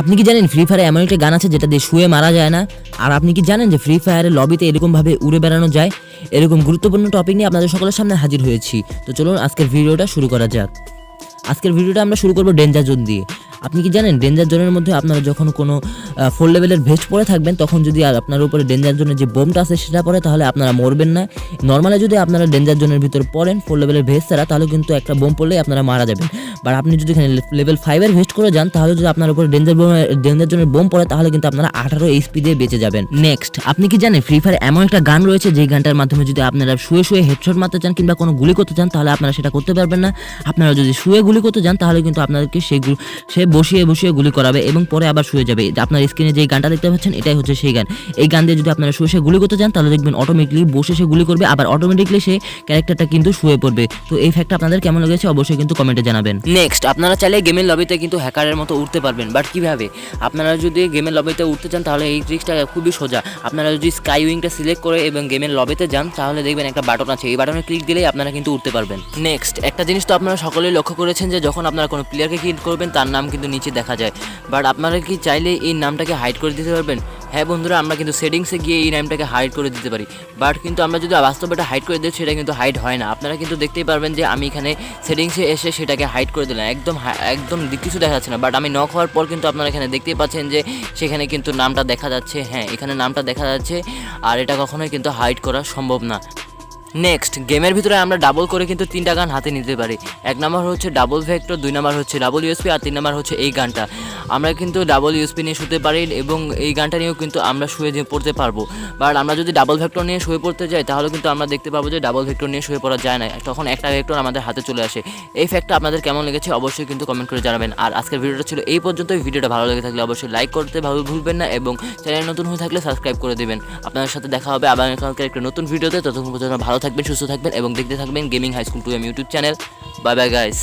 আপনি কি জানেন ফ্রি ফায়ারে এমন একটা গান আছে যেটা দিয়ে শুয়ে মারা যায় না? আর আপনি কি জানেন যে ফ্রি ফায়ারের লবিতে এরকমভাবে উড়ে বেড়ানো যায়? এরকম গুরুত্বপূর্ণ টপিক নিয়ে আপনাদের সকলের সামনে হাজির হয়েছি। তো চলুন আজকের ভিডিওটা শুরু করা যাক। আজকের ভিডিওটা আমরা শুরু করব ডেঞ্জার জোন দিয়ে। আপনি কি জানেন ডেঞ্জার জোনের মধ্যে আপনারা যখন কোনো ফোর লেভেলের ভেস্ট পরে থাকবেন, তখন যদি আর আপনার উপরে ডেঞ্জার জোনের যে বোমটা আছে সেটা পড়ে তাহলে আপনারা মরবেন না। নর্মালি যদি আপনারা ডেঞ্জার জোনের ভিতর পড়েন ফোর লেভেলের ভেস্ট ছাড়া, তাহলে কিন্তু একটা বোম পড়লেই আপনারা মারা যাবেন। বাট আপনি যদি এখানে লেভেল ফাইভের ভেস্ট করে যান, তাহলে যদি আপনার উপরে ডেঞ্জার বোম ডেঞ্জার জোনের বোম পড়ে, তাহলে কিন্তু আপনারা আঠারো এইচপি দিয়ে বেঁচে যাবেন। নেক্সট আপনি কি জানেন ফ্রি ফায়ার এমন একটা গান রয়েছে যে গানটার মাধ্যমে যদি আপনারা শুয়ে শুয়ে হেডশট মারতে চান কিংবা কোনো গুলি করতে চান, তাহলে আপনারা সেটা করতে পারবেন না। আপনারা যদি শুয়ে গুলি করতে যান, তাহলে কিন্তু আপনাদেরকে সে সে বসিয়ে বসিয়ে গুলি করাবে এবং পরে আবার শুয়ে যাবে। আপনার স্ক্রিনে যে গানটা দেখতে পাচ্ছেন, এটাই হচ্ছে সেই গান। এই গান দিয়ে যদি আপনারা শুয়ে শুয়ে গুলি করতে চান, তাহলে দেখবেন অটোমেটিকলি বসে সে গুলি করবে, আবার অটোমেটিকলি সে ক্যারেক্টারটা কিন্তু শুয়ে পড়বে। তো এই ফ্যাক্টটা আপনাদের কেমন লেগেছে, অবশ্যই কিন্তু কমেন্টে জানাবেন। নেক্সট আপনারা চাইলে গেমের লবিতে কিন্তু হ্যাকারের মতো উঠতে পারবেন বাট কীভাবে? আপনারা যদি গেমের লবিতে উঠতে চান, তাহলে এই ট্রিক্সটা খুবই সোজা। আপনারা যদি স্কাই উইংটা সিলেক্ট করে এবং গেমের লবিতে যান, তাহলে দেখবেন একটা বাটন আছে, এই বাটনে ক্লিক দিলেই আপনারা কিন্তু উঠতে পারবেন। নেক্সট একটা জিনিস তো আপনারা সকলেই লক্ষ্য করেছেন যে, যখন আপনারা কোনো প্লেয়ারকে কিল করবেন, তার নাম কিন্তু নিচে দেখা যায়। বাট আপনারা কি চাইলে এই নামটাকে হাইড করে দিতে পারবেন। হ্যাঁ বন্ধুরা, আমরা কিন্তু সেটিংসে গিয়ে এই নামটাকে হাইড করে দিতে পারি। বাট কিন্তু আমরা যদি বাস্তবে এটা হাইড করে দিই, সেটা কিন্তু হাইড হয় না। আপনারা কিন্তু দেখতেই পারবেন যে আমি এখানে সেটিংসে এসে সেটাকে হাইড করে দিলাম। একদম একদম কিছু দেখা যাচ্ছে না। বাট আমি নক হওয়ার পর কিন্তু আপনারা এখানে দেখতেই পাচ্ছেন যে সেখানে কিন্তু নামটা দেখা যাচ্ছে। হ্যাঁ এখানে নামটা দেখা যাচ্ছে। আর এটা কখনোই কিন্তু হাইড করা সম্ভব না। নেক্সট গেমের ভিতরে আমরা ডাবল করে কিন্তু তিনটা গান হাতে নিতে পারি। এক নাম্বার হচ্ছে ডাবল ভেক্টর দুই নাম্বার হচ্ছে ডাবল ইউএসপি আর তিন নাম্বার হচ্ছে এই গানটা। আমরা কিন্তু ডাবল ইউএসপি নিয়ে শুতে পারি এবং এই গানটা নিয়েও কিন্তু আমরা শুয়ে যে পড়তে পারব। বাট আমরা যদি ডাবল ভেক্টর নিয়ে শুয়ে পড়তে যাই, তাহলে কিন্তু আমরা দেখতে পাবো যে ডাবল ভেক্টর নিয়ে শুয়ে পড়া যায় না। তখন একটা ভেক্টর আমাদের হাতে চলে আসে। এই ফ্যাক্টটা আপনাদের কেমন লেগেছে অবশ্যই কিন্তু কমেন্ট করে জানাবেন। আর আজকের ভিডিওটা ছিল এই পর্যন্ত ভিডিওটা ভালো লেগে থাকলে অবশ্যই লাইক করতে ভালো ভুলবেন না এবং চ্যানেল নতুন হয়ে থাকলে সাবস্ক্রাইব করে দেবেন। আপনাদের সাথে দেখা হবে আবার একটা নতুন ভিডিওতে। ততক্ষণ পর্যন্ত ভালো থাকবেন, সুস্থ থাকবেন এবং দেখতে থাকবেন gaming high school two M YouTube channel bye bye guys